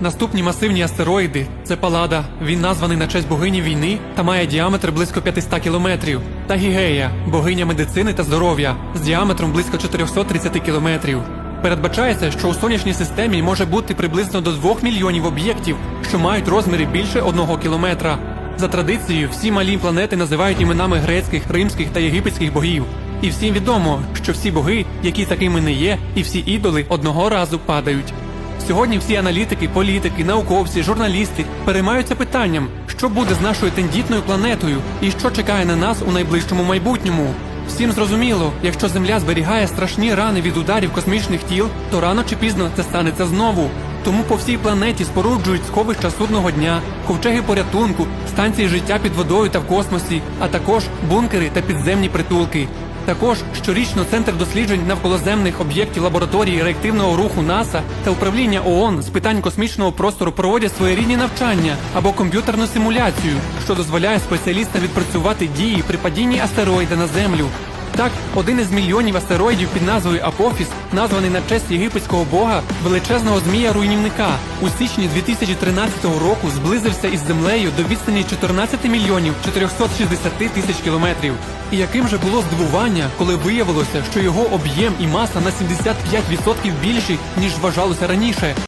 Наступні масивні астероїди це Палада. Він названий на честь богині війни та має діаметр близько 500 кілометрів. Та Гігея, богиня медицини та здоров'я з діаметром близько 430 кілометрів. Передбачається, що у сонячній системі може бути приблизно до 2 мільйонів об'єктів, що мають розміри більше одного кілометра. За традицією, всі малі планети називають іменами грецьких, римських та єгипетських богів. І всім відомо, що всі боги, які такими не є, і всі ідоли одного разу падають. Сьогодні всі аналітики, політики, науковці, журналісти переймаються питанням, що буде з нашою тендітною планетою і що чекає на нас у найближчому майбутньому. Всім зрозуміло, якщо Земля зберігає страшні рани від ударів космічних тіл, то рано чи пізно це станеться знову. Тому по всій планеті споруджують сховища судного дня, ковчеги порятунку, станції життя під водою та в космосі, а також бункери та підземні притулки. Також щорічно Центр досліджень навколоземних об'єктів лабораторії реактивного руху НАСА та управління ООН з питань космічного простору проводять своєрідні навчання або комп'ютерну симуляцію, що дозволяє спеціалістам відпрацювати дії при падінні астероїда на Землю. Так, один із мільйонів астероїдів під назвою Апофіс, названий на честь єгипетського бога величезного змія руйнівника, у січні 2013 року зблизився із землею до відстані 14 мільйонів 460 тисяч кілометрів. І яким же було здивування, коли виявилося, що його об'єм і маса на 75% більші, ніж вважалося раніше.